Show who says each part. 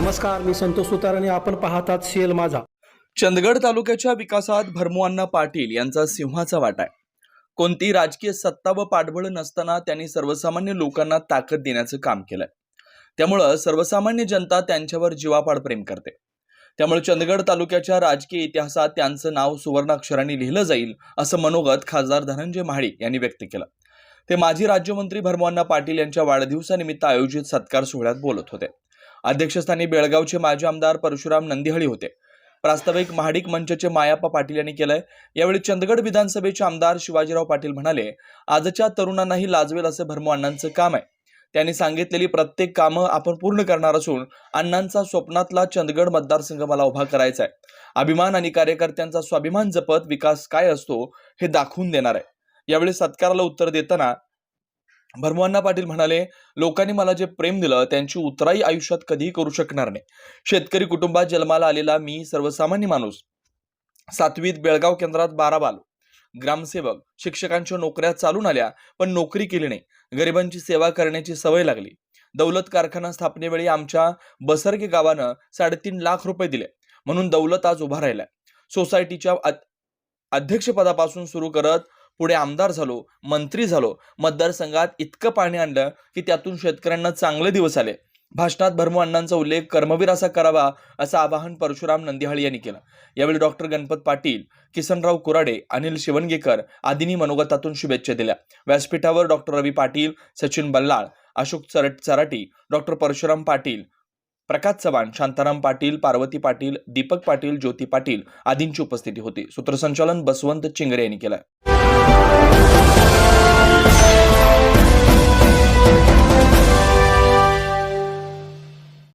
Speaker 1: नमस्कार मी संतोष सुतार आणि आपण पाहतात सीएल माझा.
Speaker 2: चंदगड तालुक्याच्या विकासात भरमुअण्णा पाटील यांचा सिंहाचा वाटा आहे. कोणती राजकीय सत्ता व पाठबळ नसताना त्यांनी सर्वसामान्य लोकांना ताकद देण्याचं काम केलंय. त्यामुळं सर्वसामान्य जनता त्यांच्यावर जीवापाड प्रेम करते. त्यामुळे चंदगड तालुक्याच्या राजकीय इतिहासात त्यांचं नाव सुवर्णाक्षरांनी लिहिलं जाईल असं मनोगत खासदार धनंजय महाडिक यांनी व्यक्त केलं. ते माजी राज्यमंत्री भरमुअण्णा पाटील यांच्या वाढदिवसानिमित्त आयोजित सत्कार सोहळ्यात बोलत होते. अध्यक्षस्थानी बेळगावचे माजी आमदार परशुराम नंदिहळी होते. प्रास्ताविक महाडिक मंचचे मायाप्पा पाटील यांनी केलंय. यावेळी चंदगड विधानसभेचे आमदार शिवाजीराव पाटील म्हणाले आजच्या तरुणांनाही लाजवेल असं भरमो अण्णांचं काम आहे. त्यांनी सांगितलेली प्रत्येक कामं आपण पूर्ण करणार असून अण्णांचा स्वप्नातला चंदगड मतदारसंघ मला उभा करायचा आहे. अभिमान आणि कार्यकर्त्यांचा स्वाभिमान जपत विकास काय असतो हे दाखवून देणार आहे. यावेळी सत्काराला उत्तर देताना भरमुअण्णा पाटील म्हणाले लोकांनी मला जे प्रेम दिलं त्यांची उतराई आयुष्यात कधीही करू शकणार नाही. शेतकरी कुटुंबात जन्माला आलेला मी सर्वसामान्य माणूस. सातवीत बेळगाव केंद्रात बारा बाल. ग्रामसेवक शिक्षकांच्या नोकऱ्या चालून आल्या पण नोकरी केली नाही. गरिबांची सेवा करण्याची सवय लागली. दौलत कारखाना स्थापनेवेळी आमच्या बसरगे गावानं साडेतीन लाख रुपये दिले. म्हणून दौलत आज उभा राहिलाय. सोसायटीच्या अध्यक्षपदापासून सुरू करत पुढे आमदार झालो मंत्री झालो मतदारसंघात इतकं पाणी आणलं की त्यातून शेतकऱ्यांना चांगले दिवस आले. भाषणात भरमू अण्णांचा उल्लेख कर्मवीर असा करावा असं आवाहन परशुराम नंदिहाळी यांनी केलं. यावेळी डॉक्टर गणपत पाटील किसनराव कुराडे अनिल शिवणगेकर आदींनी मनोगतातून शुभेच्छा दिल्या. व्यासपीठावर डॉक्टर रवी पाटील सचिन बल्लाळ अशोक चरट चराटी डॉक्टर परशुराम पाटील प्रकाश चव्हाण शांताराम पाटील पार्वती पाटील दीपक पाटील ज्योती पाटील आदींची उपस्थिती होती. सूत्रसंचालन बसवंत चिंगरे यांनी केलं Thank you.